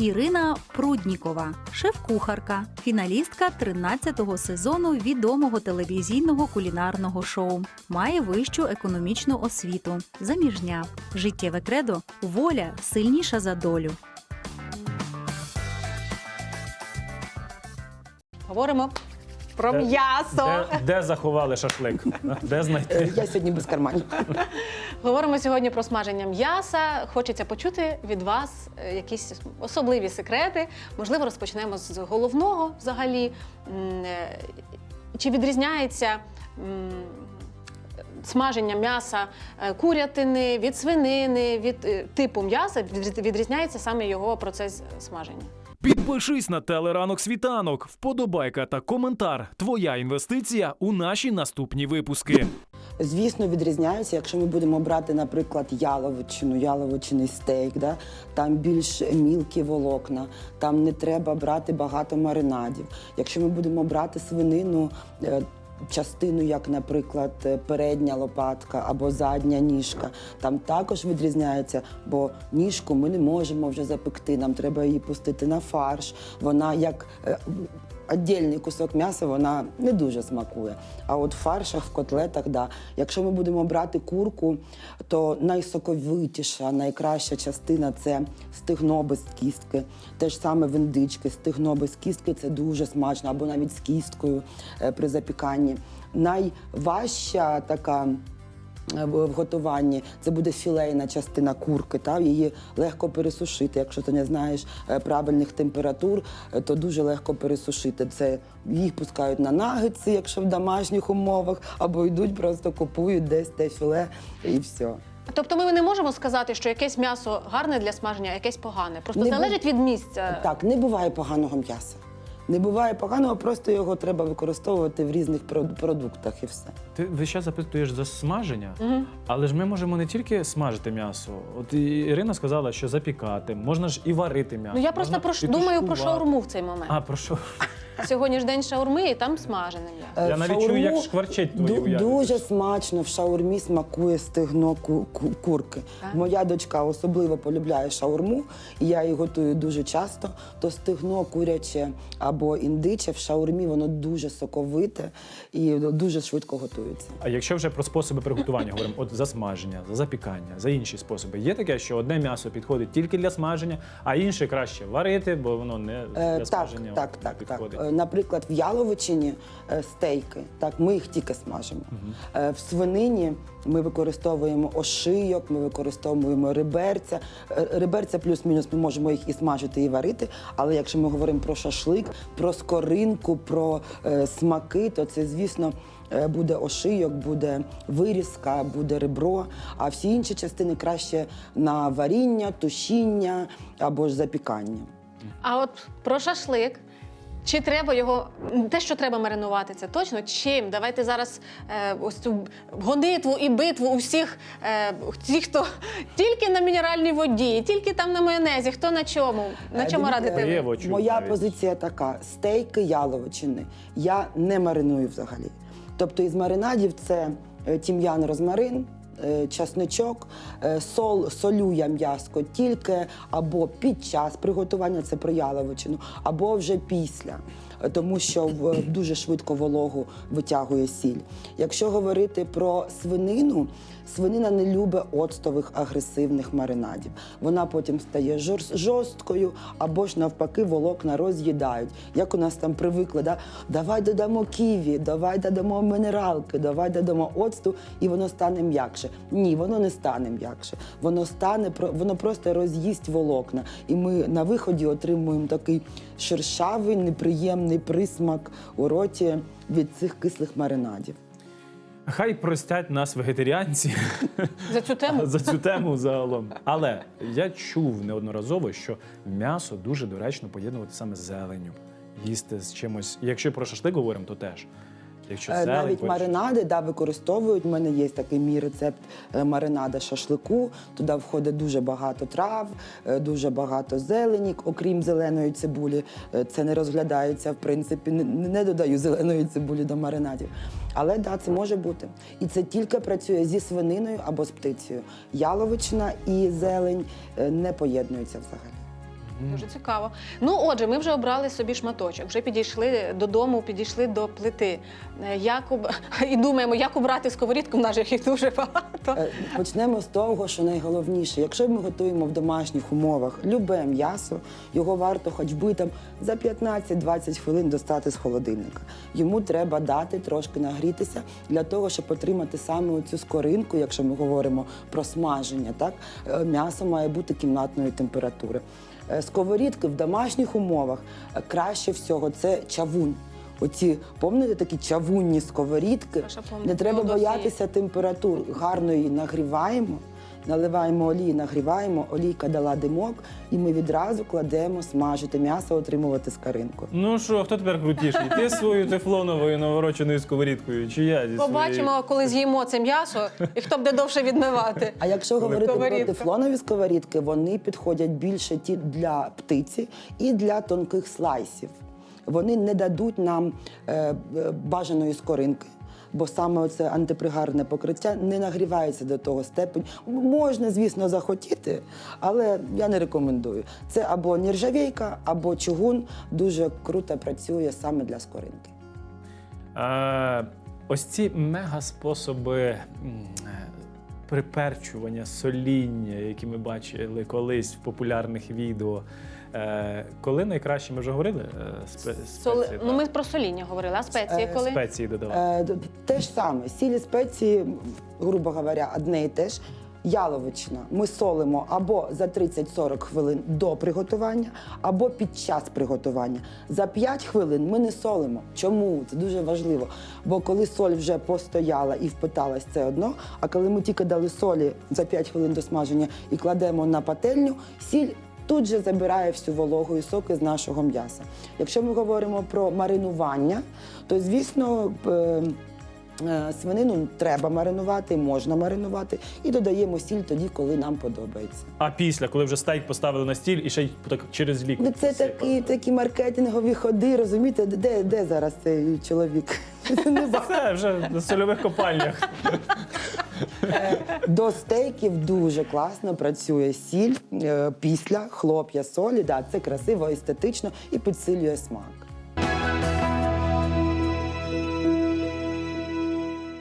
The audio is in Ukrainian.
Ірина Пруднікова, шеф-кухарка, фіналістка 13-го сезону відомого телевізійного кулінарного шоу. Має вищу економічну освіту, заміжня, життєве кредо, воля сильніша за долю. Говоримо про м'ясо. Де, де заховали шашлик? Де знайти? Е, Я сьогодні без карманів. Говоримо сьогодні про смаження м'яса. Хочеться почути від вас е, якісь особливі секрети. Можливо, розпочнемо з головного взагалі. Е, Чи відрізняється смаження м'яса курятини від свинини, від типу м'яса? Відрізняється саме його процес смаження? Підпишись на телеранок світанок, вподобайка та коментар. Твоя інвестиція у наші наступні випуски. Звісно, відрізняються. Якщо ми будемо брати, наприклад, яловичину, яловичний стейк, да? там більш мілкі волокна, там не треба брати багато маринадів. Якщо ми будемо брати свинину. Частину, як, наприклад, е, передня лопатка або задня ніжка, там також відрізняється, бо ніжку ми не можемо вже запекти. Нам треба її пустити на фарш. Вона як е, Отдільний кусок м'яса вона не дуже смакує. А от в фаршах, в котлетах, да. Якщо ми будемо брати курку, то найсоковитіша, найкраща частина це стегно без кістки. Те ж саме в індички, стегно без кістки це дуже смачно, або навіть з кісткою е, при запіканні. Найважча така в в готуванні. Це буде філейна частина курки. Та? Її легко пересушити. Якщо ти не знаєш е, правильних температур, е, то дуже легко пересушити. Це їх пускають на нагетси, якщо в домашніх умовах, або йдуть, просто купують десь те філе і все. Тобто ми не можемо сказати, що якесь м'ясо гарне для смаження, а якесь погане. Просто Не залежить від місця. Так, не буває поганого м'яса. Не буває поганого, просто його треба використовувати в різних прод- продуктах і все. Ти весь час запитуєш за смаження, але ж ми можемо не тільки смажити м'ясо. От Ірина сказала, що запікати, можна ж і варити м'ясо. Ну я просто можна про ш- думаю про шаурму в цей момент. А, про що? Сьогодні ж день шаурми, і там смажене м'ясо. Я навіть чую, як шкварчить твої ду-. Дуже смачно в шаурмі смакує стегно ку- ку- курки. Так. Моя дочка особливо полюбляє шаурму, і я її готую дуже часто. То стегно куряче або індиче в шаурмі воно дуже соковите і дуже швидко готується. А якщо вже про способи приготування говоримо, от за смаження, за запікання, за інші способи, є таке, що одне м'ясо підходить тільки для смаження, а інше краще варити, бо воно не Е, для так, смаження так, так, так. підходить. Е, Наприклад, в яловичині е, стейки, так, ми їх тільки смажимо. Е, В свинині ми використовуємо ошийок, ми використовуємо риберця. Е, Риберця плюс-мінус ми можемо їх і смажити, і варити. Але якщо ми говоримо про шашлик, про скоринку, про смаки, то це, звісно. Буде ошийок, буде вирізка, буде ребро, а всі інші частини краще на варіння, тушіння або ж запікання. А от про шашлик. Чи треба його те, що треба маринувати, це точно? Чим? Давайте зараз е, ось цю гонитву і битву у всіх е, ті, хто тільки на мінеральній воді, тільки там на майонезі, хто на чому? На чому Е, радите ви? Моя позиція така: стейки яловичини я не мариную взагалі. Тобто із маринадів це е, тім'ян розмарин. Е, Часничок, е, сол, солю я м'яско тільки або під час приготування, це про яловичину, або вже після, тому що дуже швидко вологу витягує сіль. Якщо говорити про свинину, свинина не любить оцтових агресивних маринадів. Вона потім стає жорсткою або ж навпаки волокна роз'їдають. Як у нас там привикли, да? давай додамо ківі, давай додамо мінералки, давай додамо оцту, і воно стане м'якше. Ні, воно не стане м'якше. Воно стане воно просто роз'їсть волокна. І ми на виході отримуємо такий шершавий, неприємний присмак у роті від цих кислих маринадів. Хай простять нас вегетаріанці За цю тему? за цю тему загалом. Але я чув неодноразово, що м'ясо дуже доречно поєднувати саме з зеленню, їсти з чимось. Якщо про шашлик говоримо, то теж. Якщо Е, зелень, Навіть маринади да, використовують. У мене є такий мій рецепт е, маринада шашлику. Туди входить дуже багато трав, е, дуже багато зелені, окрім зеленої цибулі. Це не розглядається, в принципі, не, додаю зеленої цибулі до маринадів. Але да, це може бути. І це тільки працює зі свининою або з птицею. Яловичина і зелень не поєднуються взагалі. Дуже цікаво. Ну, отже, ми вже обрали собі шматочок, вже підійшли додому, підійшли до плити. Е, Як об... І думаємо, як обрати сковорідку, в нас же їх дуже багато. Е, Почнемо з того, що найголовніше, якщо ми готуємо в домашніх умовах любе м'ясо, його варто хоч би там за 15-20 хвилин достати з холодильника. Йому треба дати трошки нагрітися для того, щоб отримати саме цю скоринку, якщо ми говоримо про смаження. Так Е, м'ясо має бути кімнатної температури. Сковорідки в домашніх умовах е, краще всього це чавунь. Оці, помните такі чавунні сковорідки. Не треба боятися температур. Гарно її нагріваємо, наливаємо олії, нагріваємо, олійка дала димок, і ми відразу кладемо смажити м'ясо, отримувати скаринку. Ну що, хто тепер крутіший? Ти своєю тефлоновою навороченою сковорідкою, чи я зі Побачимо, коли з'їмо це м'ясо, і хто буде довше відмивати. А якщо говорити про тефлонові сковорідки, вони підходять більше ті для птиці і для тонких слайсів. Вони не дадуть нам е, е, бажаної скоринки. Бо саме це антипригарне покриття не нагрівається до того степені. Можна, звісно, захотіти, але я не рекомендую. Це або нержавійка, або чугун дуже круто працює саме для скоринки. Ось ці мега-способи м, е, приперчування, соління, які ми бачили колись в популярних відео. Е, коли найкраще, ми вже говорили? е, спе- Соли... спеції, Ну, так? ми про соління говорили, а спеції Е, коли? спеції додавали. Е, д- те ж саме, сілі спеції, грубо говоря, одне і те ж. Яловичина ми солимо або за 30-40 хвилин до приготування, або під час приготування. За 5 хвилин ми не солимо. Чому? Це дуже важливо. Бо коли соль вже постояла і впиталась, це одно. А коли ми тільки дали солі за 5 хвилин до смаження і кладемо на пательню, сіль тут же забирає всю вологу і соки з нашого м'яса. Якщо ми говоримо про маринування, то звісно. Е, Е, Свинину треба маринувати, можна маринувати, і додаємо сіль тоді, коли нам подобається. А після, коли вже стейк поставили на стіль і ще й так через вік. Ну, це такі, такі маркетингові ходи, розумієте, де, де зараз цей чоловік? Це вже на сольових копальнях. До стейків дуже класно працює сіль е, після хлоп'я солі. Да, це красиво, естетично і підсилює смак.